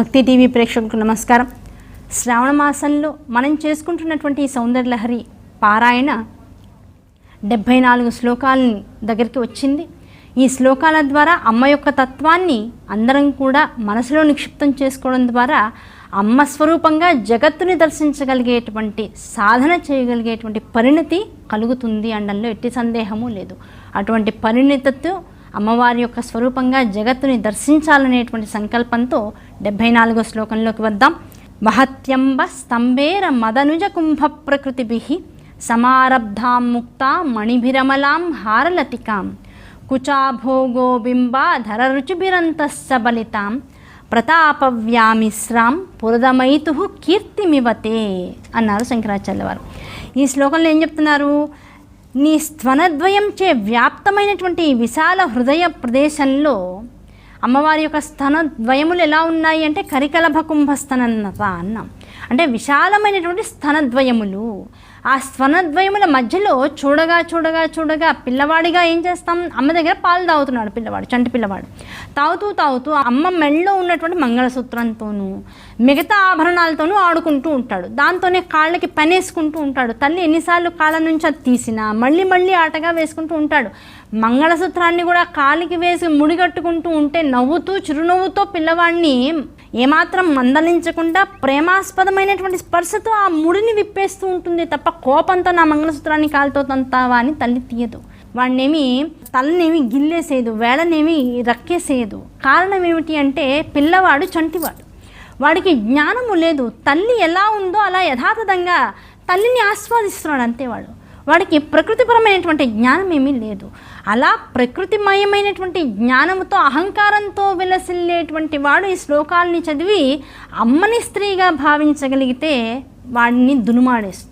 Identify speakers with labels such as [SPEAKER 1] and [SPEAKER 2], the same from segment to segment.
[SPEAKER 1] భక్తి టీవీ ప్రేక్షకులకు నమస్కారం. శ్రావణ మాసంలో మనం చేసుకుంటున్నటువంటి ఈ సౌందర్యలహరి పారాయణ డెబ్భై నాలుగు శ్లోకాలని దగ్గరికి వచ్చింది. ఈ శ్లోకాల ద్వారా అమ్మ యొక్క తత్వాన్ని అందరం కూడా మనసులో నిక్షిప్తం చేసుకోవడం ద్వారా అమ్మ స్వరూపంగా జగత్తుని దర్శించగలిగేటువంటి సాధన చేయగలిగేటువంటి పరిణతి కలుగుతుంది అనడంలో ఎట్టి సందేహము లేదు. అటువంటి పరిణితతో అమ్మవారి యొక్క స్వరూపంగా జగత్తుని దర్శించాలనేటువంటి సంకల్పంతో డెబ్భై నాలుగో శ్లోకంలోకి వద్దాం. మహత్యంబ స్తంభేర మదనుజ కుంభ ప్రకృతిభి సమారబ్ధాం ముక్త మణిభిరమలాం హారలతికాం. కుచాభోగోబింబ ధరరుచిభిరంతస్సబలితాం ప్రతాపవ్యామిశ్రాం పురదమైతు కీర్తిమివతే అన్నారు శంకరాచార్య వారు. ఈ శ్లోకంలో ఏం చెప్తున్నారు? నీ స్థనద్వయంచే వ్యాప్తమైనటువంటి విశాల హృదయ ప్రదేశంలో అమ్మవారి యొక్క స్థన ద్వయములు ఎలా ఉన్నాయి అంటే కరికలభ కుంభస్థనన్నత అన్నాం. అంటే విశాలమైనటువంటి స్తనద్వయములు ఆ స్థనద్వయముల మధ్యలో చూడగా చూడగా చూడగా పిల్లవాడిగా ఏం చేస్తాం? అమ్మ దగ్గర పాలు తాగుతున్నాడు పిల్లవాడు చంటి పిల్లవాడు. తాగుతూ తాగుతూ అమ్మ మెళ్ళలో ఉన్నటువంటి మంగళసూత్రంతోనూ మిగతా ఆభరణాలతోనూ ఆడుకుంటూ ఉంటాడు. దాంతోనే కాళ్ళకి పనేసుకుంటూ ఉంటాడు. తల్లి ఎన్నిసార్లు కాళ్ళ నుంచి అది తీసినా మళ్ళీ మళ్ళీ ఆటగా వేసుకుంటూ ఉంటాడు. మంగళసూత్రాన్ని కూడా కాలికి వేసి ముడిగట్టుకుంటూ ఉంటే నవ్వుతూ చిరునవ్వుతో పిల్లవాడిని ఏమాత్రం మందలించకుండా ప్రేమాస్పదమైనటువంటి స్పర్శతో ఆ ముడిని విప్పేస్తూ ఉంటుంది తప్ప కోపంతో నా మంగళసూత్రాన్ని కాలుతో తంతావా అని తల్లి తీయదు. వాడినేమి తలనేమి గిల్లేసేదు వేళనేమి రక్కేసేయదు. కారణం ఏమిటి అంటే పిల్లవాడు చంటివాడు. వాడికి జ్ఞానము లేదు. తల్లి ఎలా ఉందో అలా యథాతథంగా తల్లిని ఆస్వాదిస్తున్నాడు అంతేవాడు వాడికి ప్రకృతిపరమైనటువంటి జ్ఞానం ఏమీ లేదు. అలా ప్రకృతిమయమైనటువంటి జ్ఞానముతో అహంకారంతో విలసిల్లేటువంటి వాడు ఈ శ్లోకాలని చదివి అమ్మని స్త్రీగా భావించగలిగితే వాడిని దునుమాడేస్తుంది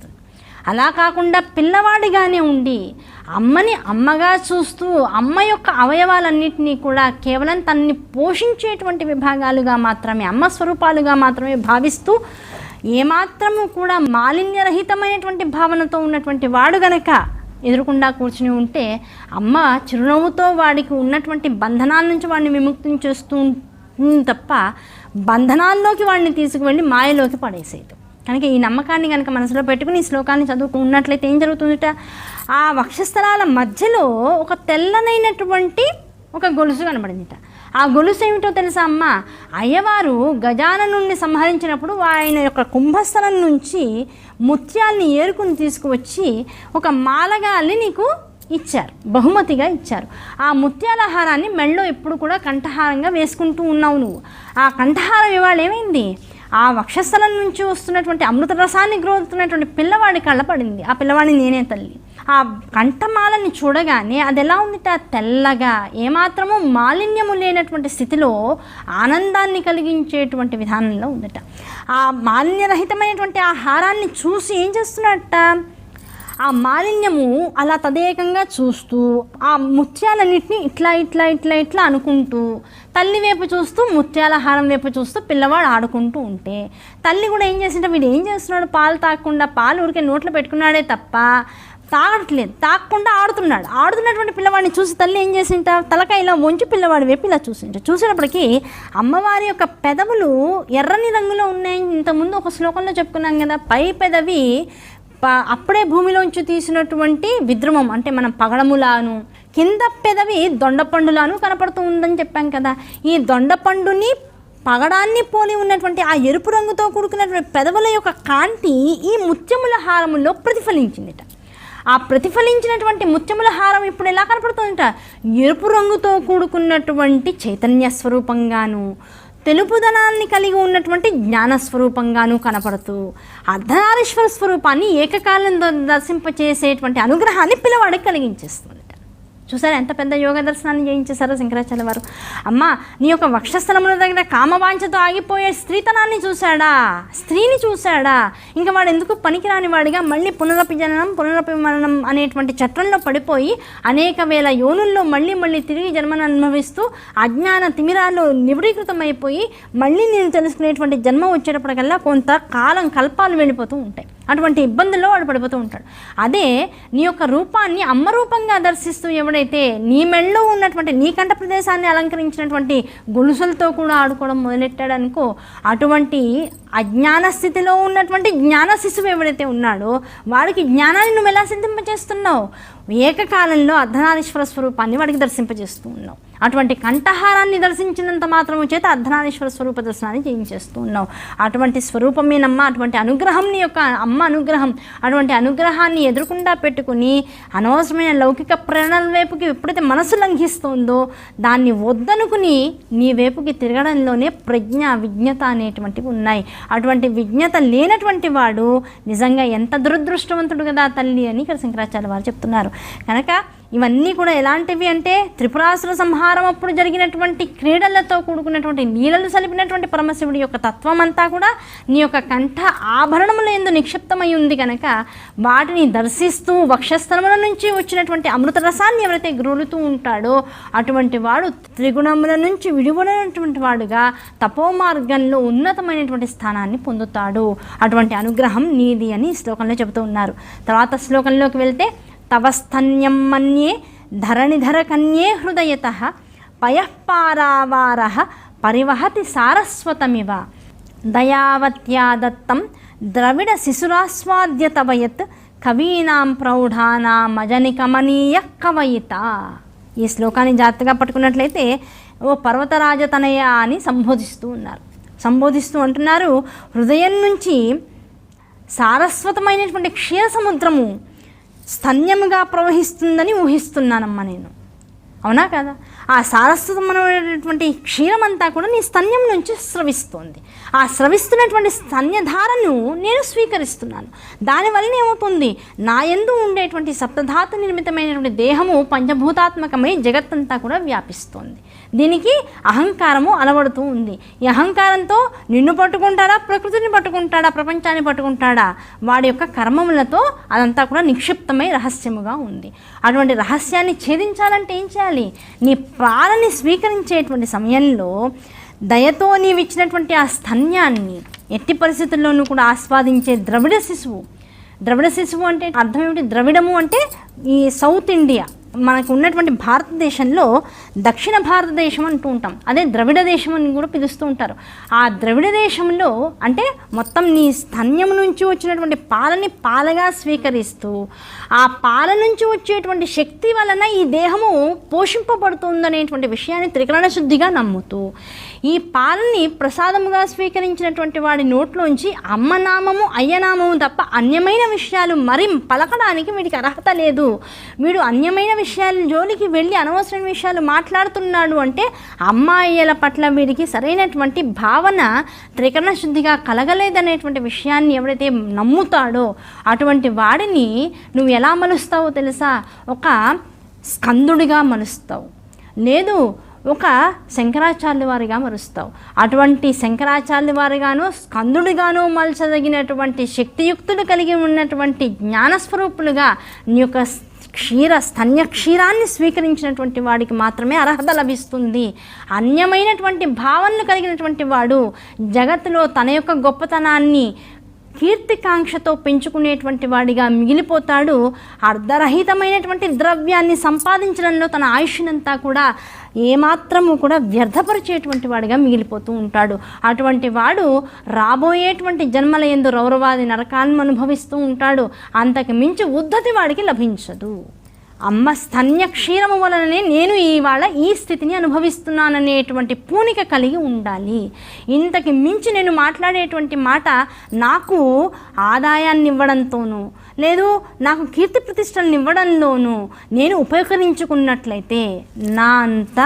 [SPEAKER 1] అలా కాకుండా పిల్లవాడిగానే ఉండి అమ్మని అమ్మగా చూస్తూ అమ్మ యొక్క అవయవాలన్నింటినీ కూడా కేవలం తనని పోషించేటువంటి విభాగాలుగా మాత్రమే అమ్మ స్వరూపాలుగా మాత్రమే భావిస్తూ ఏమాత్రము కూడా మాలిన్యరహితమైనటువంటి భావనతో ఉన్నటువంటి వాడు గనక ఎదురకుండా కూర్చుని ఉంటే అమ్మ చిరునవ్వుతో వాడికి ఉన్నటువంటి బంధనాల నుంచి వాడిని విముక్తం చేస్తూ తప్ప బంధనాల్లోకి వాడిని తీసుకువెళ్ళి మాయలోకి పడేసేది కనుక ఈ నమ్మకాన్ని కనుక మనసులో పెట్టుకుని ఈ శ్లోకాన్ని చదువుకున్నట్లయితే ఏం జరుగుతుందిట? ఆ వక్షస్థలాల మధ్యలో ఒక తెల్లనైనటువంటి ఒక గొలుసు కనబడిందిట. ఆ గొలుసు ఏమిటో తెలుసా అమ్మ? అయ్యవారు గజాననుణ్ణి సంహరించినప్పుడు ఆయన యొక్క కుంభస్థలం నుంచి ముత్యాల్ని ఏరుకుని తీసుకువచ్చి ఒక మాలగా అల్లి నీకు ఇచ్చారు బహుమతిగా ఇచ్చారు. ఆ ముత్యాల హారాన్ని మెళ్ళో ఎప్పుడు కూడా కంఠహారంగా వేసుకుంటూ ఉన్నావు నువ్వు. ఆ కంఠహారం ఇవాళ ఏమైంది? ఆ వక్షస్థలం నుంచి వస్తున్నటువంటి అమృత రసాన్ని గ్రోతున్నటువంటి పిల్లవాడి కళ్ళ పడింది. ఆ పిల్లవాడిని నేనే తల్లి. ఆ కంఠమాలని చూడగానే అది ఎలా ఉందిట తెల్లగా ఏమాత్రము మాలిన్యము లేనటువంటి స్థితిలో ఆనందాన్ని కలిగించేటువంటి విధానంలో ఉందట. ఆ మాలిన్యరహితమైనటువంటి ఆ హారాన్ని చూసి ఏం చేస్తున్నట్ట ఆ మాలిన్యము అలా తదేకంగా చూస్తూ ఆ ముత్యాలన్నింటినీ ఇట్లా ఇట్లా ఇట్లా ఇట్లా అనుకుంటూ తల్లి వైపు చూస్తూ ముత్యాల హారం వైపు చూస్తూ పిల్లవాడు ఆడుకుంటూ ఉంటే తల్లి కూడా ఏం చేసింటే వీడు ఏం చేస్తున్నాడు? పాలు తాగకుండా పాలు ఊరికే నోట్లో పెట్టుకున్నాడే తప్ప తాగట్లేదు. తాగకుండా ఆడుతున్నాడు. ఆడుతున్నటువంటి పిల్లవాడిని చూసి తల్లి ఏం చేసింట తలకాయ ఇలా వంచి పిల్లవాడి వైపు ఇలా చూసింట చూసినప్పటికీ అమ్మవారి యొక్క పెదవులు ఎర్రని రంగులో ఉన్నాయి. ఇంతకుముందు ఒక శ్లోకంలో చెప్పుకున్నాం కదా పై పెదవి ప- అప్పుడే భూమిలోంచి తీసినటువంటి విద్రుమం అంటే మనం పగడములాను కింద పెదవి దొండపండులాను కనపడుతూ ఉందని చెప్పాం కదా. ఈ దొండపండుని పగడాన్ని పోలి ఉన్నటువంటి ఆ ఎరుపు రంగుతో కూడుకున్నటువంటి పెదవుల యొక్క కాంతి ఈ ముత్యముల హారములో ప్రతిఫలించిందిట. ఆ ప్రతిఫలించినటువంటి ముత్యముల హారం ఇప్పుడు ఎలా కనపడుతుందట? ఎరుపు రంగుతో కూడుకున్నటువంటి చైతన్య స్వరూపంగాను తెలుపుదనాన్ని కలిగి ఉన్నటువంటి జ్ఞానస్వరూపంగాను కనపడుతూ అర్ధనారీశ్వర స్వరూపాన్ని ఏకకాలం ద- దర్శింపచేసేటువంటి అనుగ్రహాన్ని పిల్లవాడికి కలిగించేస్తుంది. చూసారా ఎంత పెద్ద యోగ దర్శనాన్ని చేయించేశారో శంకరాచార్య వారు. అమ్మ నీ యొక్క వక్షస్థలముల దగ్గర కామవాంఛతో ఆగిపోయే స్త్రీతనాన్ని చూశాడా? స్త్రీని చూశాడా? ఇంకా వాడు ఎందుకు పనికిరాని వాడిగా మళ్ళీ పునరపి జననం పునరపి మరణం అనేటువంటి చట్టంలో పడిపోయి అనేక వేల యోనుల్లో మళ్ళీ మళ్ళీ తిరిగి జన్మను అనుభవిస్తూ అజ్ఞాన తిమిరాల్లో నిబిడీకృతమైపోయి మళ్ళీ నేను తెలుసుకునేటువంటి జన్మ వచ్చేటప్పటికల్లా కొంత కాలం కల్పాలు వెళ్ళిపోతూ ఉంటాయి. అటువంటి ఇబ్బందుల్లో వాడు పడిపోతూ ఉంటాడు. అదే నీ యొక్క రూపాన్ని అమ్మ రూపంగా దర్శిస్తూ ఎవడైతే నీ మెళ్ళలో ఉన్నటువంటి నీ కంఠ ప్రదేశాన్ని అలంకరించినటువంటి గొలుసులతో కూడా ఆడుకోవడం మొదలెట్టాడనుకో అటువంటి అజ్ఞాన స్థితిలో ఉన్నటువంటి జ్ఞాన శిశువు ఎవడైతే ఉన్నాడో వాడికి జ్ఞానాన్ని నువ్వు ఎలా సిద్ధింపజేస్తున్నావు? ఏకకాలంలో అర్ధనారీశ్వర స్వరూపాన్ని వాడికి దర్శింపజేస్తూ ఉన్నావు. అటువంటి కంఠహారాన్ని దర్శించినంత మాత్రము చేత అర్ధనారీశ్వర స్వరూప దర్శనాన్ని చేయించేస్తూ ఉన్నావు. అటువంటి స్వరూపం స్వరూపమేనమ్మ అటువంటి అనుగ్రహం నీ యొక్క అమ్మ అనుగ్రహం అటువంటి అనుగ్రహాన్ని ఎదురకుండా పెట్టుకుని అనవసరమైన లౌకిక ప్రేరణల వైపుకి ఎప్పుడైతే మనసు లంఘిస్తుందో దాన్ని వద్దనుకుని నీ వైపుకి తిరగడంలోనే ప్రజ్ఞ విజ్ఞత అనేటువంటివి ఉన్నాయి. అటువంటి విజ్ఞత లేనటువంటి వాడు నిజంగా ఎంత దురదృష్టవంతుడు కదా తల్లి అని ఇక్కడ శంకరాచార్య వారు చెప్తున్నారు. కనుక ఇవన్నీ కూడా ఎలాంటివి అంటే త్రిపురాసుర సంహారం అప్పుడు జరిగినటువంటి క్రీడలతో కూడుకున్నటువంటి నీళ్ళలు సలిపినటువంటి పరమశివుడి యొక్క తత్వం అంతా కూడా నీ యొక్క కంఠ ఆభరణముల ఎందు నిక్షిప్తమై ఉంది కనుక వాటిని దర్శిస్తూ వక్షస్థలముల నుంచి వచ్చినటువంటి అమృత రసాన్ని ఎవరైతే గ్రోలుతూ ఉంటాడో అటువంటి వాడు త్రిగుణముల నుంచి విడివడినటువంటి వాడుగా తపోమార్గంలో ఉన్నతమైనటువంటి స్థానాన్ని పొందుతాడు. అటువంటి అనుగ్రహం నీది అని శ్లోకంలో చెబుతూ ఉన్నారు. తర్వాత శ్లోకంలోకి వెళ్తే తవస్థన్యం మన్యే ధరణిధర కన్యే హృదయత పయఃపారావార పరివహతి సారస్వతమివ దయావత్యా దత్తం ద్రవిడ శిశురాస్వాద్య తవయత్ కవీనాం ప్రౌఢానామజనికమనీయ కవయిత ఈ శ్లోకాన్ని జాగ్రత్తగా పట్టుకున్నట్లయితే ఓ పర్వతరాజతనయ అని సంబోధిస్తూ ఉన్నారు. సంబోధిస్తూ అంటున్నారు హృదయం నుంచి సారస్వతమైనటువంటి క్షీర సముద్రము స్తన్యముగా ప్రవహిస్తుందని ఊహిస్తున్నానమ్మా నేను. అవునా కదా? ఆ సారస్వతమైనటువంటి క్షీరమంతా కూడా నీ స్తన్యం నుంచి స్రవిస్తుంది. ఆ స్రవిస్తున్నటువంటి స్తన్యధారను నేను స్వీకరిస్తున్నాను. దానివల్ల ఏమవుతుంది? నా యందు ఉండేటువంటి సప్తధాతు నిర్మితమైనటువంటి దేహము పంచభూతాత్మకమై జగత్తంతా కూడా వ్యాపిస్తోంది. దీనికి అహంకారము అలవడుతూ ఉంది. ఈ అహంకారంతో నిన్ను పట్టుకుంటాడా? ప్రకృతిని పట్టుకుంటాడా? ప్రపంచాన్ని పట్టుకుంటాడా? వాడి యొక్క కర్మములతో అదంతా కూడా నిక్షిప్తమై రహస్యముగా ఉంది. అటువంటి రహస్యాన్ని ఛేదించాలంటే ఏం చేయాలి? నీ ప్రాణని స్వీకరించేటువంటి సమయంలో దయతో నీవిచ్చినటువంటి ఆ స్తన్యాన్ని ఎట్టి పరిస్థితుల్లోనూ కూడా ఆస్వాదించే ద్రవిడ శిశువు. ద్రవిడ శిశువు అంటే అర్థం ఏమిటి? ద్రవిడము అంటే ఈ సౌత్ ఇండియా. మనకు ఉన్నటువంటి భారతదేశంలో దక్షిణ భారతదేశం అంటూ ఉంటాం. అదే ద్రవిడ దేశం అని కూడా పిలుస్తూ ఉంటారు. ఆ ద్రవిడ దేశంలో అంటే మొత్తం నీ స్తన్యం నుంచి వచ్చినటువంటి పాలని పాలగా స్వీకరిస్తూ ఆ పాల నుంచి వచ్చేటువంటి శక్తి వలన ఈ దేహము పోషింపబడుతుందనేటువంటి విషయాన్ని త్రికరణ శుద్ధిగా నమ్ముతూ ఈ పాలని ప్రసాదముగా స్వీకరించినటువంటి వాడి నోట్లోంచి అమ్మనామము అయ్యనామము తప్ప అన్యమైన విషయాలు మరి పలకడానికి వీడికి అర్హత లేదు. వీడు అన్యమైన విషయాల జోలికి వెళ్ళి అనవసరమైన విషయాలు మాట్లాడుతున్నాడు అంటే అమ్మాయిల పట్ల వీడికి సరైనటువంటి భావన త్రికరణ శుద్ధిగా కలగలేదనేటువంటి విషయాన్ని ఎవరైతే నమ్ముతాడో అటువంటి వాడిని నువ్వు ఎలా మలుస్తావో తెలుసా? ఒక స్కందుడిగా మలుస్తావు. లేదు ఒక శంకరాచార్య వారిగా మరుస్తావు. అటువంటి శంకరాచార్య వారిగాను స్కందుడిగాను మలచదగినటువంటి శక్తియుక్తులు కలిగి ఉన్నటువంటి జ్ఞానస్వరూపులుగా నీ యొక్క క్షీర స్తన్య క్షీరాన్ని స్వీకరించినటువంటి వాడికి మాత్రమే అర్హత లభిస్తుంది. అన్యమైనటువంటి భావనలు కలిగినటువంటి వాడు జగత్తులో తన యొక్క గొప్పతనాన్ని కీర్తికాంక్షతో పెంచుకునేటువంటి వాడిగా మిగిలిపోతాడు. అర్ధరహితమైనటువంటి ద్రవ్యాన్ని సంపాదించడంలో తన ఆయుష్నంతా కూడా ఏమాత్రము కూడా వ్యర్థపరిచేటువంటి వాడిగా మిగిలిపోతూ ఉంటాడు. అటువంటి వాడు రాబోయేటువంటి జన్మల ఎందు రౌరవాది నరకాన్ని అనుభవిస్తూ ఉంటాడు. అంతకు మించి ఉద్ధతి వాడికి లభించదు. అమ్మ స్తన్య క్షీరము వలననే నేను ఇవాళ ఈ స్థితిని అనుభవిస్తున్నాననేటువంటి పూనిక కలిగి ఉండాలి. ఇంతకి మించి నేను మాట్లాడేటువంటి మాట నాకు ఆదాయాన్ని ఇవ్వడంతోనూ లేదు నాకు కీర్తి ప్రతిష్టలను ఇవ్వడంలోనూ నేను ఉపయోగించుకున్నట్లయితే నా అంత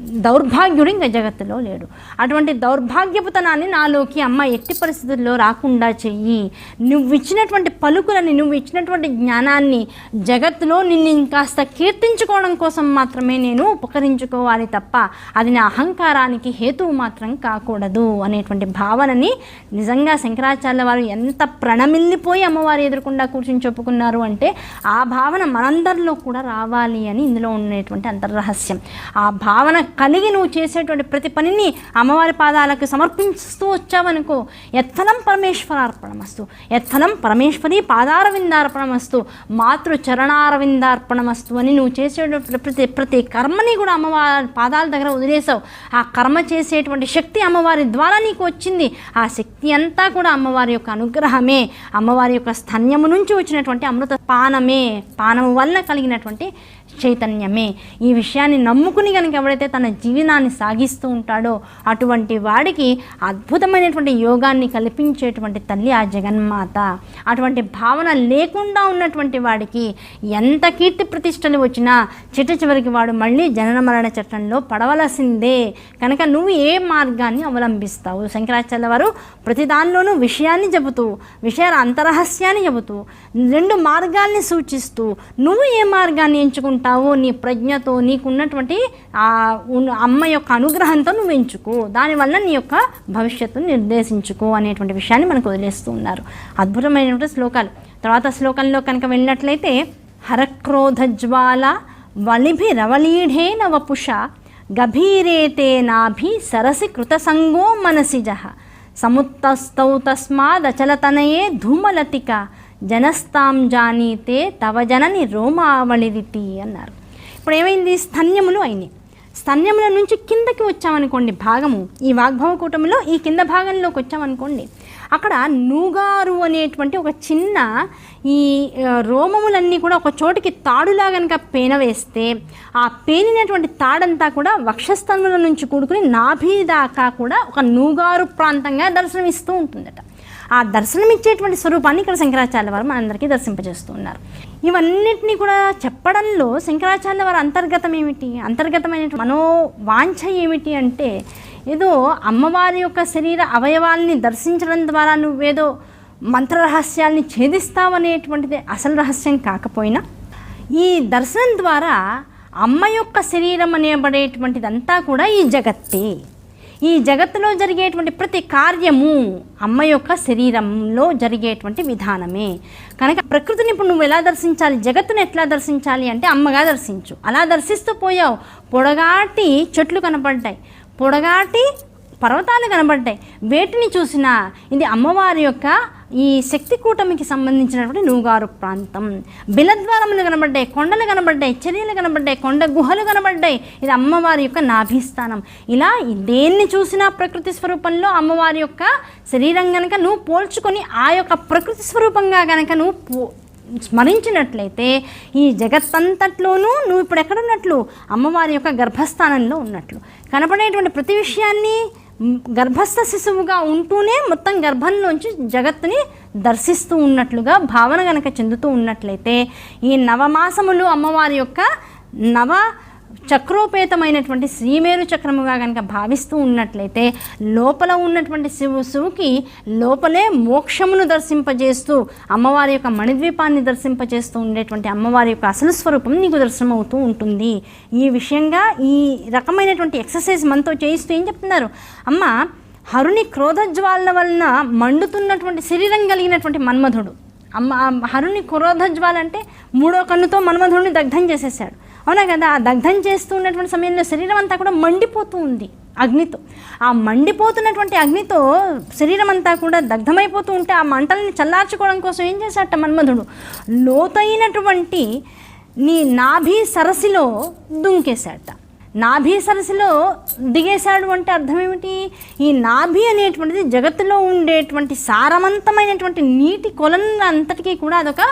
[SPEAKER 1] దౌర్భాగ్యుడు ఇంకా జగత్తులో లేడు. అటువంటి దౌర్భాగ్యపుతనాన్ని నాలోకి అమ్మ ఎట్టి పరిస్థితుల్లో రాకుండా చెయ్యి. నువ్వు ఇచ్చినటువంటి పలుకులని నువ్వు ఇచ్చినటువంటి జ్ఞానాన్ని జగత్తులో నిన్ను ఇంకాస్త కీర్తించుకోవడం కోసం మాత్రమే నేను ఉపకరించుకోవాలి తప్ప అది నా అహంకారానికి హేతువు మాత్రం కాకూడదు అనేటువంటి భావనని నిజంగా శంకరాచార్య వారు ఎంత ప్రణమిల్లిపోయి అమ్మవారు ఎదురకుండా కూర్చుని చెప్పుకున్నారు అంటే ఆ భావన మనందరిలో కూడా రావాలి అని ఇందులో ఉండేటువంటి అంతర్రహస్యం. ఆ భావన కలిగి నువ్వు చేసేటువంటి ప్రతి పనిని అమ్మవారి పాదాలకు సమర్పిస్తూ వచ్చావనుకో ఎత్తనం పరమేశ్వరార్పణమస్తు. ఎత్తనం పరమేశ్వరి పాదారవిందార్పణమస్తు మాతృ చరణారవిందార్పణమస్తు అని నువ్వు చేసేటువంటి ప్రతి ప్రతి కర్మని కూడా అమ్మవారి పాదాల దగ్గర వదిలేసావు ఆ కర్మ చేసేటువంటి శక్తి అమ్మవారి ద్వారా నీకు వచ్చింది. ఆ శక్తి అంతా కూడా అమ్మవారి యొక్క అనుగ్రహమే. అమ్మవారి యొక్క స్థన్యము నుంచి వచ్చినటువంటి అమృత పానమే. పానము వల్ల కలిగినటువంటి చైతన్యమే. ఈ విషయాన్ని నమ్ముకుని కనుక ఎవడైతే తన జీవనాన్ని సాగిస్తూ ఉంటాడో అటువంటి వాడికి అద్భుతమైనటువంటి యోగాన్ని కల్పించేటువంటి తల్లి ఆ జగన్మాత. అటువంటి భావన లేకుండా ఉన్నటువంటి వాడికి ఎంత కీర్తి ప్రతిష్టలు వచ్చినా చిట్ట చివరికి వాడు మళ్ళీ జనన మరణ చట్టంలో పడవలసిందే. కనుక నువ్వు ఏ మార్గాన్ని అవలంబిస్తావు? శంకరాచార్య వారు ప్రతి దానిలోనూ విషయాన్ని చెబుతూ విషయాల అంతరహస్యాన్ని చెబుతూ రెండు మార్గాల్ని సూచిస్తూ నువ్వు ఏ మార్గాన్ని ఎంచుకుంటావో? నీ ప్రజ్ఞతో నీకున్నటువంటి ఆ అమ్మ యొక్క అనుగ్రహంతో నువ్వు ఎంచుకో. దానివల్ల నీ యొక్క భవిష్యత్తును నిర్దేశించుకో అనేటువంటి విషయాన్ని మనకు వదిలేస్తూ ఉన్నారు. అద్భుతమైనటువంటి శ్లోకాలు. తర్వాత శ్లోకంలో కనుక వెళ్ళినట్లయితే హరక్రోధజ్వాల వలిభిరవలీఢేన వపుష గభీరేతే నాభి సరసి కృతసంగో మనసిజ సముత్తస్తౌ తస్మాదచలతనయే ధూమలతిక జనస్తాం జానీతే తవ జనని రోమావళిరితి అన్నారు. ఇప్పుడు ఏమైంది? స్తన్యములు అయినాయి. స్తన్యముల నుంచి కిందకి వచ్చామనుకోండి భాగము. ఈ వాగ్భవ కూటమిలో ఈ కింద భాగంలోకి వచ్చామనుకోండి అక్కడ నూగారు అనేటువంటి ఒక చిన్న ఈ రోమములన్నీ కూడా ఒక చోటికి తాడులా కనుక పేన వేస్తే ఆ పేనినటువంటి తాడంతా కూడా వక్షస్థలముల నుంచి కూడుకుని నాభి దాకా కూడా ఒక నూగారు ప్రాంతంగా దర్శనమిస్తూ ఉంటుందట. ఆ దర్శనమిచ్చేటువంటి స్వరూపాన్ని ఇక్కడ శంకరాచార్య వారు మనందరికీ దర్శింపజేస్తూ ఉన్నారు. ఇవన్నిటినీ కూడా చెప్పడంలో శంకరాచార్య వారి అంతర్గతం ఏమిటి? అంతర్గతమైన మనో వాంఛ ఏమిటి అంటే ఏదో అమ్మవారి యొక్క శరీర అవయవాల్ని దర్శించడం ద్వారా నువ్వేదో మంత్ర రహస్యాల్ని ఛేదిస్తావనేటువంటిది అసలు రహస్యం కాకపోయినా ఈ దర్శనం ద్వారా అమ్మ యొక్క శరీరం అనేబడేటువంటిదంతా కూడా ఈ జగత్తే. ఈ జగత్తులో జరిగేటువంటి ప్రతి కార్యము అమ్మ యొక్క శరీరంలో జరిగేటువంటి విధానమే. కనుక ప్రకృతిని ఇప్పుడు నువ్వు ఎలా దర్శించాలి? జగత్తును ఎట్లా దర్శించాలి అంటే అమ్మగా దర్శించు. అలా దర్శిస్తూ పోయావు. పొడగాటి చెట్లు కనపడ్డాయి. పొడగాటి పర్వతాలు కనబడ్డాయి వేటిని చూసినా ఇది అమ్మవారి యొక్క ఈ శక్తి కూటమికి సంబంధించినటువంటి నూగారు ప్రాంతం. బిలద్వారములు కనబడ్డాయి కొండలు కనబడ్డాయి చర్యలు కనబడ్డాయి కొండ గుహలు కనబడ్డాయి. ఇది అమ్మవారి యొక్క నాభిస్థానం. ఇలా దేన్ని చూసినా ప్రకృతి స్వరూపంలో అమ్మవారి యొక్క శరీరం కనుక నువ్వు పోల్చుకొని ఆ యొక్క ప్రకృతి స్వరూపంగా కనుక నువ్వు పో- స్మరించినట్లయితే ఈ జగత్తంతట్లోనూ నువ్వు ఇప్పుడు ఎక్కడున్నట్లు అమ్మవారి యొక్క గర్భస్థానంలో ఉన్నట్లు. కనపడేటువంటి ప్రతి విషయాన్ని గర్భస్థ శిశువుగా ఉంటూనే మొత్తం గర్భంలోంచి జగత్తుని దర్శిస్తూ ఉన్నట్లుగా భావన గనక చెందుతూ ఉన్నట్లయితే ఈ నవమాసములు అమ్మవారి యొక్క నవ చక్రోపేతమైనటువంటి శ్రీమేరు చక్రముగా కనుక భావిస్తూ ఉన్నట్లయితే లోపల ఉన్నటువంటి శివు శివుకి లోపలే మోక్షమును దర్శింపజేస్తూ అమ్మవారి యొక్క మణిద్వీపాన్ని దర్శింపజేస్తూ ఉండేటువంటి అమ్మవారి యొక్క అసలు స్వరూపం నీకు దర్శనమవుతూ ఉంటుంది. ఈ విషయంగా ఈ రకమైనటువంటి ఎక్సర్సైజ్ మనతో చేయిస్తూ ఏం చెప్తున్నారు? అమ్మ హరుని క్రోధజ్వాల వలన మండుతున్నటువంటి శరీరం కలిగినటువంటి మన్మధుడు. అమ్మ హరుని క్రోధజ్వాల అంటే మూడో కన్నుతో మన్మధుడిని దగ్ధం చేసేసాడు అవునా కదా? ఆ దగ్ధం చేస్తూ ఉన్నటువంటి సమయంలో శరీరం అంతా కూడా మండిపోతూ ఉంది అగ్నితో. ఆ మండిపోతున్నటువంటి అగ్నితో శరీరం అంతా కూడా దగ్ధమైపోతూ ఉంటే ఆ మంటల్ని చల్లార్చుకోవడం కోసం ఏం చేశాట మన్మధుడు? లోతైనటువంటి నీ నాభి సరస్సులో దుంకేశాట నాభి సరస్సులో దిగేశాడు అంటే అర్థం ఏమిటి ఈ నాభి అనేటువంటిది జగత్తులో ఉండేటువంటి సారవంతమైనటువంటి నీటి కొలనంతటికీ కూడా అదొక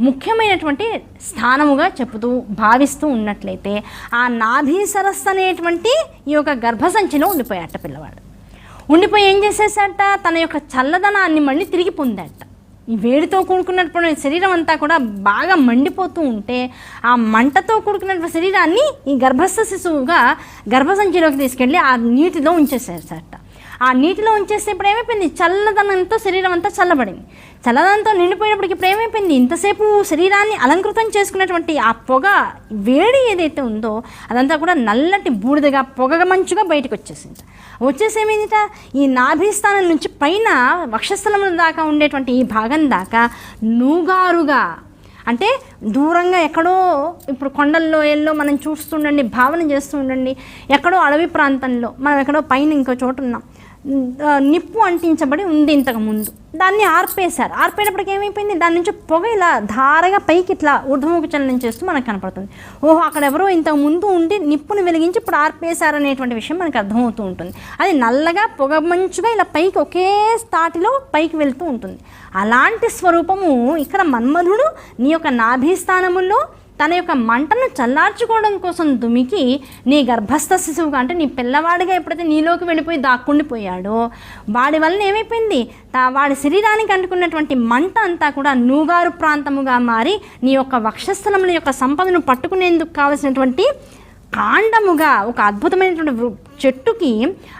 [SPEAKER 1] ముఖ్యమైనటువంటి స్థానముగా చెబుతూ భావిస్తూ ఉన్నట్లయితే ఆ నాభీ సరస్సు అనేటువంటి ఈ యొక్క గర్భసంచిలో ఉండిపోయాట పిల్లవాడు. ఉండిపోయి ఏం చేసేసాట? తన యొక్క చల్లదనాన్ని మళ్ళీ తిరిగి పొందాట. ఈ వేడితో కూడుకున్నటువంటి శరీరం అంతా కూడా బాగా మండిపోతూ ఉంటే ఆ మంటతో కూడుకున్నటువంటి శరీరాన్ని ఈ గర్భస్థ శిశువుగా గర్భసంచిలోకి తీసుకెళ్ళి ఆ నీటిలో ఉంచేసేసాట. ఆ నీటిలో ఉంచేస్తే ఇప్పుడు ఏమైపోయింది చల్లదనంతో శరీరం అంతా చల్లబడింది. చల్లదనంతో నిండిపోయినప్పటికి ఇప్పుడు ఏమైపోయింది ఇంతసేపు శరీరాన్ని అలంకృతం చేసుకున్నటువంటి ఆ పొగ వేడి ఏదైతే ఉందో అదంతా కూడా నల్లటి బూడిదగా పొగ మంచుగా బయటకు వచ్చేసింది. వచ్చేసి ఏమైందిట ఈ నాభిస్థానం నుంచి పైన వక్షస్థలం దాకా ఉండేటువంటి ఈ భాగం దాకా నూగారుగా అంటే దూరంగా ఎక్కడో ఇప్పుడు కొండల్లో ఎల్లో మనం చూస్తుండండి భావన చేస్తూ ఉండండి ఎక్కడో అడవి ప్రాంతంలో మనం ఎక్కడో పైన ఇంకో చోటు ఉన్నాం. నిప్పు అంటించబడి ఉంది ఇంతకు ముందు దాన్ని ఆర్పేశారు. ఆర్పేటప్పటికి ఏమైపోయింది? దాని నుంచి పొగ ఇలా ధారగా పైకి ఇట్లా ఊర్ధముఖ చలనం చేస్తూ మనకు కనపడుతుంది. ఓహో అక్కడ ఎవరో ఇంతకు ముందు ఉండి నిప్పును వెలిగించి ఇప్పుడు ఆర్పేశారు అనేటువంటి విషయం మనకు అర్థమవుతూ ఉంటుంది. అది నల్లగా పొగ మంచుగా ఇలా పైకి ఒకే స్థాటిలో పైకి వెళ్తూ ఉంటుంది. అలాంటి స్వరూపము ఇక్కడ మన్మధుడు నీ యొక్క నాభీస్థానములో తన యొక్క మంటను చల్లార్చుకోవడం కోసం దుమికి నీ గర్భస్థ శిశువుగా అంటే నీ పిల్లవాడిగా ఎప్పుడైతే నీలోకి వెళ్ళిపోయి దాక్కుండిపోయాడో వాడి వలన ఏమైపోయింది? వాడి శరీరానికి అంటుకున్నటువంటి మంట అంతా కూడా నూగారు ప్రాంతముగా మారి నీ యొక్క వక్షస్థలముల యొక్క సంపదను పట్టుకునేందుకు కావలసినటువంటి కాండముగా ఒక అద్భుతమైనటువంటి వృ- చెట్టుకి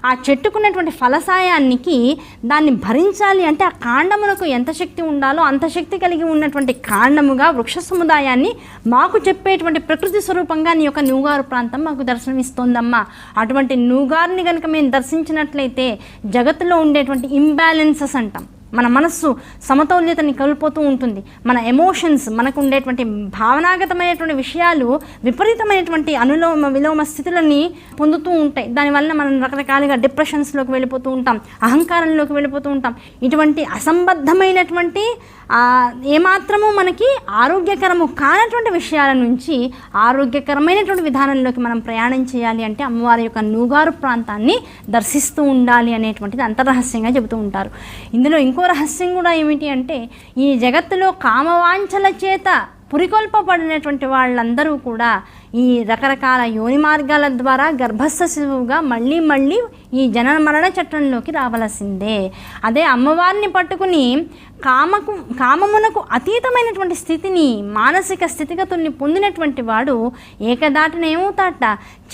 [SPEAKER 1] ఆ చెట్టుకున్నటువంటి ఫలసాయానికి దాన్ని భరించాలి అంటే ఆ కాండమునకు ఎంత శక్తి ఉండాలో అంత శక్తి కలిగి ఉన్నటువంటి కాండముగా వృక్ష సముదాయాన్ని మాకు చెప్పేటువంటి ప్రకృతి స్వరూపంగా నీ యొక్క నూగారు ప్రాంతం మాకు దర్శనమిస్తోందమ్మా. అటువంటి నూగారుని కనుక మేము దర్శించినట్లయితే జగత్తులో ఉండేటువంటి ఇంబ్యాలెన్సెస్ అంటాం. మన మనస్సు సమతౌల్యతని కోల్పోతూ ఉంటుంది. మన ఎమోషన్స్ మనకు ఉండేటువంటి భావనాగతమైనటువంటి విషయాలు విపరీతమైనటువంటి అనులోమ విలోమ స్థితులని పొందుతూ ఉంటాయి. దానివల్ల మనం రకరకాలుగా డిప్రెషన్స్లోకి వెళ్ళిపోతూ ఉంటాం అహంకారంలోకి వెళ్ళిపోతూ ఉంటాం. ఇటువంటి అసంబద్ధమైనటువంటి ఏమాత్రము మనకి ఆరోగ్యకరము కానటువంటి విషయాల నుంచి ఆరోగ్యకరమైనటువంటి విధానంలోకి మనం ప్రయాణం చేయాలి అంటే అమ్మవారి యొక్క నూగారు ప్రాంతాన్ని దర్శిస్తూ ఉండాలి అనేటువంటిది అంతర్రహస్యంగా చెబుతూ ఉంటారు. ఇందులో ఇంకో రహస్యం కూడా ఏమిటి అంటే ఈ జగత్తులో కామవాంఛల చేత పురికొల్పబడినటువంటి వాళ్ళందరూ కూడా ఈ రకరకాల యోని మార్గాల ద్వారా గర్భస్థ శిశువుగా మళ్ళీ మళ్ళీ ఈ జనన మరణ చట్టంలోకి రావలసిందే. అదే అమ్మవారిని పట్టుకుని కామకు కామమునకు అతీతమైనటువంటి స్థితిని మానసిక స్థితిగతుల్ని పొందినటువంటి వాడు ఏకదాటనేమవుతాట?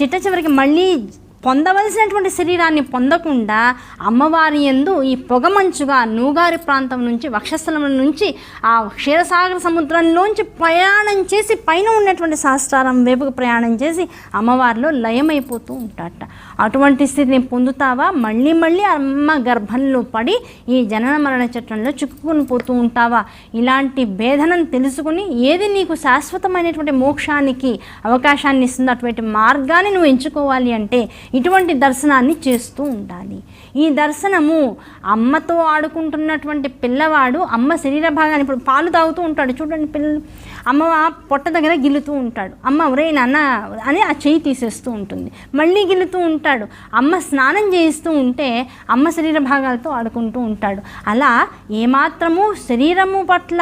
[SPEAKER 1] చిట్ట చివరికి మళ్ళీ పొందవలసినటువంటి శరీరాన్ని పొందకుండా అమ్మవారి యందు ఈ పొగమంచుగా నూగారి ప్రాంతం నుంచి వక్షస్థలం నుంచి ఆ క్షీరసాగర సముద్రంలోంచి ప్రయాణం చేసి పైన ఉన్నటువంటి సహస్రారం వైపుకు ప్రయాణం చేసి అమ్మవారిలో లయమైపోతూ ఉంటాట అటువంటి స్థితిని పొందుతావా? మళ్ళీ మళ్ళీ అమ్మ గర్భంలో పడి ఈ జనన మరణ చట్టంలో చిక్కుకుని పోతూ ఉంటావా? ఇలాంటి భేదనం తెలుసుకుని ఏది నీకు శాశ్వతమైనటువంటి మోక్షానికి అవకాశాన్ని ఇస్తుంది అటువంటి మార్గాన్ని నువ్వు ఎంచుకోవాలి అంటే ఇటువంటి దర్శనాన్ని చేస్తూ ఉండాలి. ఈ దర్శనము అమ్మతో ఆడుకుంటున్నటువంటి పిల్లవాడు అమ్మ శరీర భాగాన్ని ఇప్పుడు పాలు తాగుతూ ఉంటాడు. చూడండి పిల్లలు అమ్మ పొట్ట దగ్గర గిల్లుతూ ఉంటాడు. అమ్మ ఒరే నాన్న అని ఆ చెయ్యి తీసేస్తూ ఉంటుంది. మళ్ళీ గిల్లుతూ ఉంటాడు. అమ్మ స్నానం చేయిస్తూ ఉంటే అమ్మ శరీర భాగాలతో ఆడుకుంటూ ఉంటాడు. అలా ఏమాత్రము శరీరము పట్ల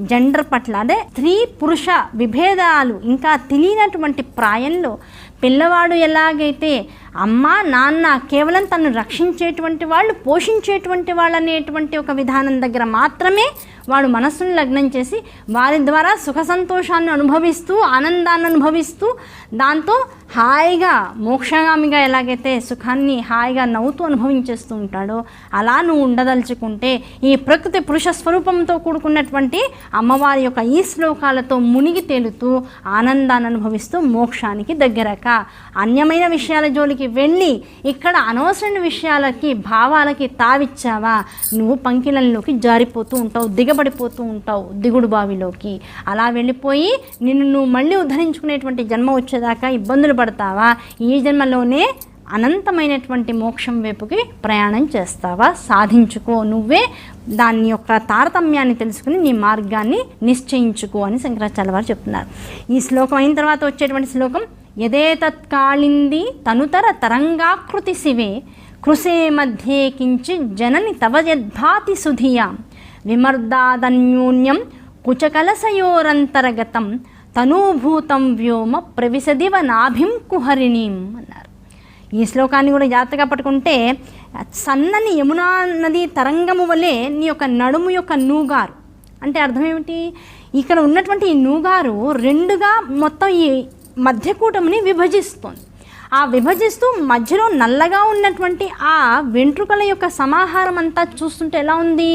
[SPEAKER 1] జెండర్ పట్ల అదే స్త్రీ పురుష విభేదాలు ఇంకా తెలియనటువంటి ప్రాయంలో పిల్లవాడు ఎలాగైతే అమ్మ నాన్న కేవలం తను రక్షించేటువంటి వాళ్ళు పోషించేటువంటి వాళ్ళు అనేటువంటి ఒక విధానం దగ్గర మాత్రమే వాడు మనస్సును లగ్నం చేసి వారి ద్వారా సుఖ సంతోషాన్ని అనుభవిస్తూ ఆనందాన్ని అనుభవిస్తూ దాంతో హాయిగా మోక్షగామిగా ఎలాగైతే సుఖాన్ని హాయిగా నవ్వుతూ అనుభవించేస్తూ ఉంటాడో అలా నువ్వు ఉండదలుచుకుంటే ఈ ప్రకృతి పురుష స్వరూపంతో కూడుకున్నటువంటి అమ్మవారి యొక్క ఈ శ్లోకాలతో మునిగి తేలుతూ ఆనందాన్ని అనుభవిస్తూ మోక్షానికి దగ్గరక. అన్యమైన విషయాల జోలికి వెళ్ళి ఇక్కడ అనవసరమైన విషయాలకి భావాలకి తావిచ్చావా? నువ్వు పంకిలల్లోకి జారిపోతూ ఉంటావు దిగబడిపోతూ ఉంటావు దిగుడు బావిలోకి. అలా వెళ్ళిపోయి నిన్ను నువ్వు మళ్ళీ ఉద్ధరించుకునేటువంటి జన్మ వచ్చేదాకా ఇబ్బందులు పడతావా? ఈ జన్మలోనే అనంతమైనటువంటి మోక్షం వైపుకి ప్రయాణం చేస్తావా? సాధించుకో. నువ్వే దాని యొక్క తారతమ్యాన్ని తెలుసుకుని నీ మార్గాన్ని నిశ్చయించుకో అని శంకరాచార్య వారు చెప్తున్నారు. ఈ శ్లోకం అయిన తర్వాత వచ్చేటువంటి శ్లోకం యదే తత్కాళింది తనుతర తరంగాకృతి శివే కృసే మధ్యే కించిత్ జనని తవ యద్భాతి సుధియాం. విమర్దాదన్యూన్యం కుచకలసయోరంతర్గతం తనూభూతం వ్యోమ ప్రవిశదివ నాభిం కుహరిణీం అన్నారు. ఈ శ్లోకాన్ని కూడా జాగ్రత్తగా పట్టుకుంటే సన్నని యమునా నది తరంగము వలె నీ యొక్క నడుము యొక్క నూగారు. అంటే అర్థం ఏమిటి? ఇక్కడ ఉన్నటువంటి ఈ నూగారు రెండుగా మొత్తం ఈ మధ్యకూటమిని విభజిస్తుంది. ఆ విభజిస్తూ మధ్యలో నల్లగా ఉన్నటువంటి ఆ వెంట్రుకల యొక్క సమాహారం అంతా చూస్తుంటే ఎలా ఉంది?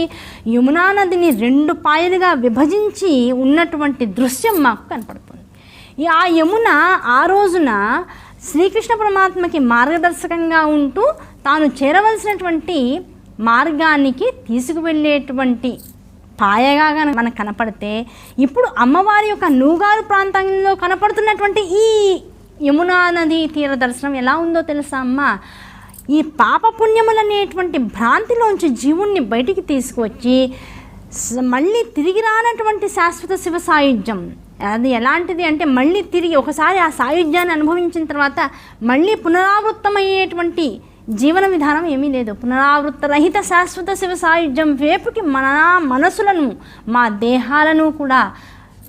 [SPEAKER 1] యమునా నదిని రెండు పాయలుగా విభజించి ఉన్నటువంటి దృశ్యం మాకు కనపడుతుంది. ఆ యమున ఆ రోజున శ్రీకృష్ణ పరమాత్మకి మార్గదర్శకంగా ఉంటూ తాను చేరవలసినటువంటి మార్గానికి తీసుకువెళ్ళేటువంటి పాయగా మనకు కనపడితే ఇప్పుడు అమ్మవారి యొక్క నూగారు ప్రాంతంలో కనపడుతున్నటువంటి ఈ యమునా నది తీర దర్శనం ఎలా ఉందో తెలుసా అమ్మ? ఈ పాపపుణ్యములనేటువంటి భ్రాంతిలోంచి జీవుణ్ణి బయటికి తీసుకువచ్చి మళ్ళీ తిరిగి రానటువంటి శాశ్వత శివ సాయుధ్యం. అది ఎలాంటిది అంటే మళ్ళీ తిరిగి ఒకసారి ఆ సాయుధ్యాన్ని అనుభవించిన తర్వాత మళ్ళీ పునరావృత్తమయ్యేటువంటి జీవన విధానం ఏమీ లేదు. పునరావృత్త రహిత శాశ్వత శివ సాయుధ్యం వేపుకి మన మనసులను మా దేహాలను కూడా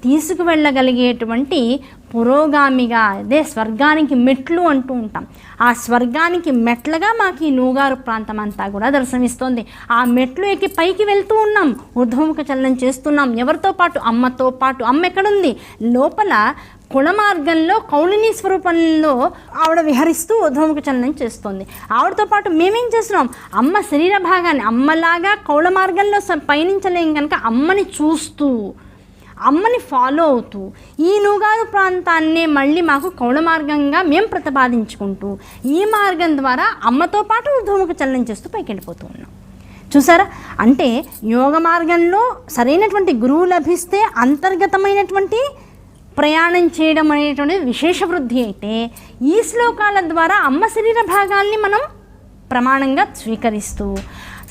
[SPEAKER 1] తీసుకువెళ్ళగలిగేటువంటి పురోగామిగా అదే స్వర్గానికి మెట్లు అంటూ ఉంటాం. ఆ స్వర్గానికి మెట్లుగా మాకు ఈ నూగారు ప్రాంతం అంతా కూడా దర్శనమిస్తోంది. ఆ మెట్లు ఎక్కి పైకి వెళ్తూ ఉన్నాం. ఊర్ధ్వముఖ చలనం చేస్తున్నాం. ఎవరితో పాటు? అమ్మతో పాటు. అమ్మ ఎక్కడుంది లోపల కుల మార్గంలో కౌళిని స్వరూపంలో ఆవిడ విహరిస్తూ ఉద్భవముఖ చలనం చేస్తుంది. ఆవిడతో పాటు మేమేం చేస్తున్నాం? అమ్మ శరీర భాగాన్ని అమ్మలాగా కౌళ మార్గంలో స- పయనించలేం కనుక అమ్మని చూస్తూ అమ్మని ఫాలో అవుతూ ఈ నూగారు ప్రాంతాన్నే మళ్ళీ మాకు కౌళ మార్గంగా మేము ప్రతిపాదించుకుంటూ ఈ మార్గం ద్వారా అమ్మతో పాటు ఊర్ధ్వముఖ చలనం చేస్తూ పైకి వెళ్ళిపోతూ ఉన్నాం. చూసారా? అంటే యోగ మార్గంలో సరైనటువంటి గురువు లభిస్తే అంతర్గతమైనటువంటి ప్రయాణం చేయడం అనేటువంటి విశేష వృద్ధి అయితే ఈ శ్లోకాల ద్వారా అమ్మ శరీర భాగాల్ని మనం ప్రమాణంగా స్వీకరిస్తూ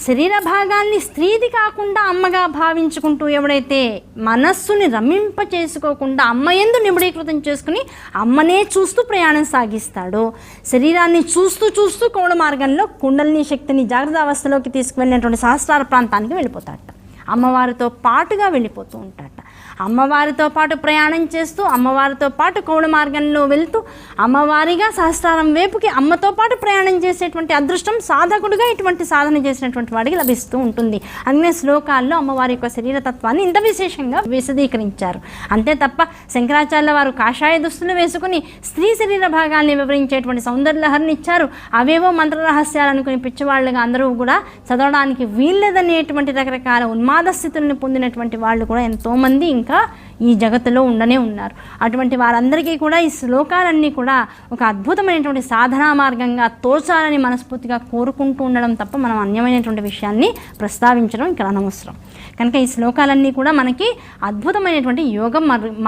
[SPEAKER 1] శరీర భాగాల్ని స్త్రీది కాకుండా అమ్మగా భావించుకుంటూ ఎవడైతే మనస్సుని రమింప చేసుకోకుండా అమ్మ ఎందు నిబుడీకృతం చేసుకుని అమ్మనే చూస్తూ ప్రయాణం సాగిస్తాడో. శరీరాన్ని చూస్తూ చూస్తూ కోడ మార్గంలో కుండలిని శక్తిని జాగ్రత్త అవస్థలోకి తీసుకువెళ్ళినటువంటి సహస్రార ప్రాంతానికి వెళ్ళిపోతాడట. అమ్మవారితో పాటుగా వెళ్ళిపోతూ ఉంటాడట. అమ్మవారితో పాటు ప్రయాణం చేస్తూ అమ్మవారితో పాటు కౌడ మార్గంలో వెళ్తూ అమ్మవారిగా సహస్రారం వైపుకి అమ్మతో పాటు ప్రయాణం చేసేటువంటి అదృష్టం సాధకుడుగా ఇటువంటి సాధన చేసినటువంటి వాడికి లభిస్తూ ఉంటుంది. అందుకే శ్లోకాల్లో అమ్మవారి యొక్క శరీర తత్వాన్ని ఇంత విశేషంగా విశదీకరించారు. అంతే తప్ప శంకరాచార్య వారు కాషాయ దుస్తులు వేసుకుని స్త్రీ శరీర భాగాల్ని వివరించేటువంటి సౌందర్యలహరిని ఇచ్చారు. అవేవో మంత్ర రహస్యాలు అనుకుని పిచ్చివాళ్ళుగా అందరూ కూడా చదవడానికి వీల్లేదనేటువంటి రకరకాల ఉన్మాద స్థితులను పొందినటువంటి వాళ్ళు కూడా ఎంతోమంది ఇంకా ఈ జగత్తులో ఉండనే ఉన్నారు. అటువంటి వారందరికీ కూడా ఈ శ్లోకాలన్నీ కూడా ఒక అద్భుతమైనటువంటి సాధనా మార్గంగా తోచాలని మనస్ఫూర్తిగా కోరుకుంటూ ఉండడం తప్ప మనం అన్యమైనటువంటి విషయాన్ని ప్రస్తావించడం ఇక్కడ అనవసరం. కనుక ఈ శ్లోకాలన్నీ కూడా మనకి అద్భుతమైనటువంటి యోగ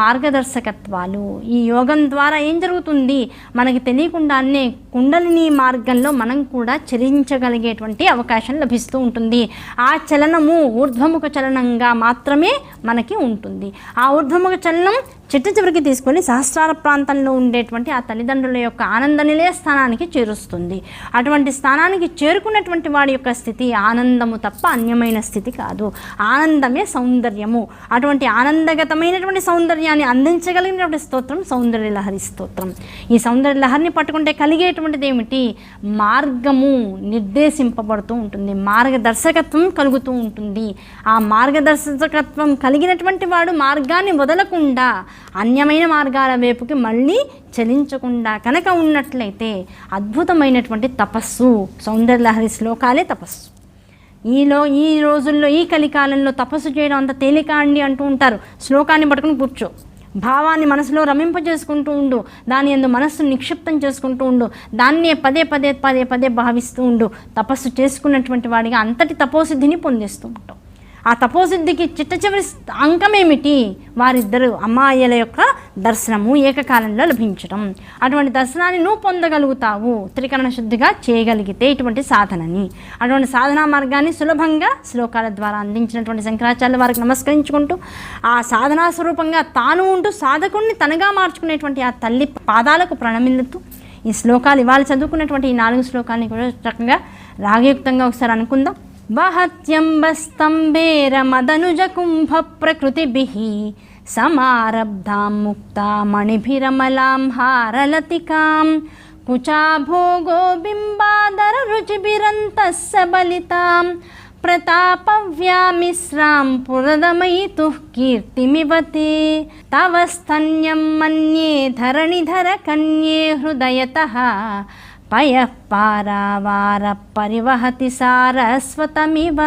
[SPEAKER 1] మార్గదర్శకత్వాలు. ఈ యోగం ద్వారా ఏం జరుగుతుంది? మనకి తెలియకుండానే కుండలిని మార్గంలో మనం కూడా చలించగలిగేటువంటి అవకాశం లభిస్తూ ఉంటుంది. ఆ చలనము ఊర్ధ్వముఖ చలనంగా మాత్రమే మనకి ఉంటుంది. ఆ ఊర్ధ్వముఖ చలనం చిట్ట చివరికి తీసుకొని సహస్రాల ప్రాంతంలో ఉండేటువంటి ఆ తల్లిదండ్రుల యొక్క ఆనంద నిలయ స్థానానికి చేరుస్తుంది. అటువంటి స్థానానికి చేరుకున్నటువంటి వాడి యొక్క స్థితి ఆనందము తప్ప అన్యమైన స్థితి కాదు. ఆనందమే సౌందర్యము. అటువంటి ఆనందగతమైనటువంటి సౌందర్యాన్ని అందించగలిగినటువంటి స్తోత్రం సౌందర్య లహరి స్తోత్రం. ఈ సౌందర్య లహరిని పట్టుకుంటే కలిగేటువంటిది ఏమిటి? మార్గము నిర్దేశింపబడుతూ ఉంటుంది. మార్గదర్శకత్వం కలుగుతూ ఉంటుంది. ఆ మార్గదర్శకత్వం కలిగినటువంటి వాడు మార్గాన్ని వదలకుండా అన్యమైన మార్గాల వైపుకి మళ్ళీ చలించకుండా కనుక ఉన్నట్లయితే అద్భుతమైనటువంటి తపస్సు సౌందర్యలహరి శ్లోకాలే తపస్సు. ఈలో ఈ రోజుల్లో ఈ కలికాలంలో తపస్సు చేయడం అంత తేలిక అండి అంటూ ఉంటారు. శ్లోకాన్ని పట్టుకుని కూర్చో. భావాన్ని మనసులో రమింపజేసుకుంటూ ఉండు. దాని ఎందు మనస్సు నిక్షిప్తం చేసుకుంటూ ఉండు. దాన్నే పదే పదే పదే పదే భావిస్తూ ఉండు. తపస్సు చేసుకున్నటువంటి వాడిగా అంతటి తపోసిద్ధిని పొందిస్తూ ఉంటావు. ఆ తపోసిద్ధికి చిట్ట చివరి అంకమేమిటి? వారిద్దరు అమ్మాయిల యొక్క దర్శనము ఏకకాలంలో లభించడం అటువంటి దర్శనాన్ని నువ్వు పొందగలుగుతావు. త్రికరణ శుద్ధిగా చేయగలిగితే ఇటువంటి సాధనని. అటువంటి సాధనా మార్గాన్ని సులభంగా శ్లోకాల ద్వారా అందించినటువంటి శంకరాచార్య వారికి నమస్కరించుకుంటూ ఆ సాధనా స్వరూపంగా తాను ఉంటూ సాధకుణ్ణి తనగా మార్చుకునేటువంటి ఆ తల్లి పాదాలకు ప్రణమిల్లుతూ ఈ శ్లోకాలు ఇవాళ చదువుకున్నటువంటి ఈ నాలుగు శ్లోకాలని కూడా చక్కగా రాగయుక్తంగా ఒకసారి అనుకుందాం. వహత్యంబస్తంభేరమదనుజ కుంభ ప్రకృతిభిः సమారబ్ధాం ముక్తా మణిభిరమలాం హారలతికాం కుచాభోగో బింబాదర రుచిభిరంతः సబలితాం ప్రతాపవ్యామిశ్రాం పురదమయితుః కీర్తిమివతే తవ స్తన్యం మన్యే ధరణిధర కన్యే హృదయతః పయః పారావార పరివహతి సారస్వతమివ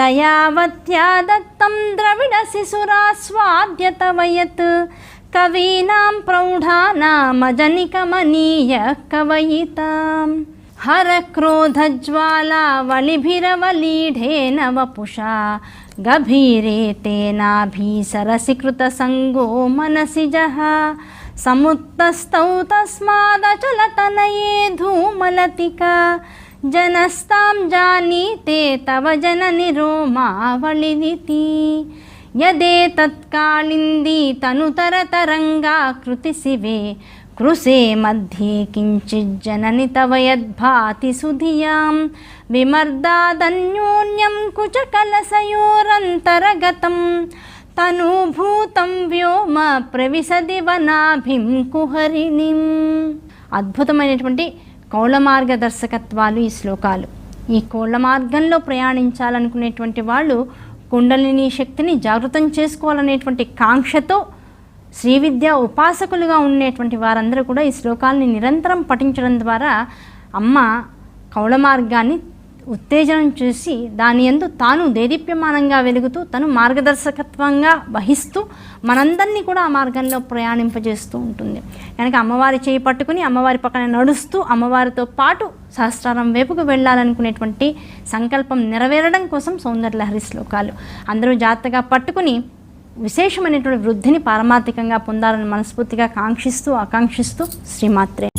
[SPEAKER 1] దయావత్యా దత్తం ద్రవిడ శిశురాస్వాద్యతవయత్ కవీనాం ప్రౌఢానామజనికమనీయ కవయితాం हरक्रोधज्वालावलिभिरवलीढेन वपुषा गभीरे तेनाभीसरसिकृतसङ्गो मनसि जः సముత్తస్థౌ తస్మాదచలతనయే ధూమలతిక. జనస్తాం జానీతే తవ జనని రోమావళిదితి యదే తత్కాళిందీ తనుతరతరంగా కృతి శివే కృసే మధ్యే కించిజ్జనని తవ యద్భాతి సుధియాం. విమర్దాదన్యోన్యం కుచకలసయోరంతరగతం తనూభూతం వ్యోమ ప్రవిశది వనాభిం కుహరిణిం. అద్భుతమైనటువంటి కౌళ మార్గ దర్శకత్వాలు ఈ శ్లోకాలు. ఈ కౌళ మార్గంలో ప్రయాణించాలనుకునేటువంటి వాళ్ళు కుండలిని శక్తిని జాగృతం చేసుకోవాలనేటువంటి కాంక్షతో శ్రీ విద్య ఉపాసకులుగా ఉండేటువంటి వారందరూ కూడా ఈ శ్లోకాలని నిరంతరం పఠించడం ద్వారా అమ్మ కౌళ మార్గాన్ని ఉత్తేజనం చేసి దాని ఎందు తాను దేదీప్యమానంగా వెలుగుతూ తను మార్గదర్శకత్వంగా వహిస్తూ మనందరినీ కూడా ఆ మార్గంలో ప్రయాణింపజేస్తూ ఉంటుంది. కనుక అమ్మవారి చేయి పట్టుకుని అమ్మవారి పక్కన నడుస్తూ అమ్మవారితో పాటు సహస్రారం వైపుకు వెళ్ళాలనుకునేటువంటి సంకల్పం నెరవేరడం కోసం సౌందర్యలహరి శ్లోకాలు. అందరూ జాగ్రత్తగా పట్టుకుని విశేషమైనటువంటి వృద్ధిని పారమార్థికంగా పొందాలని మనస్ఫూర్తిగా కాంక్షిస్తూ ఆకాంక్షిస్తూ శ్రీమాత్రే.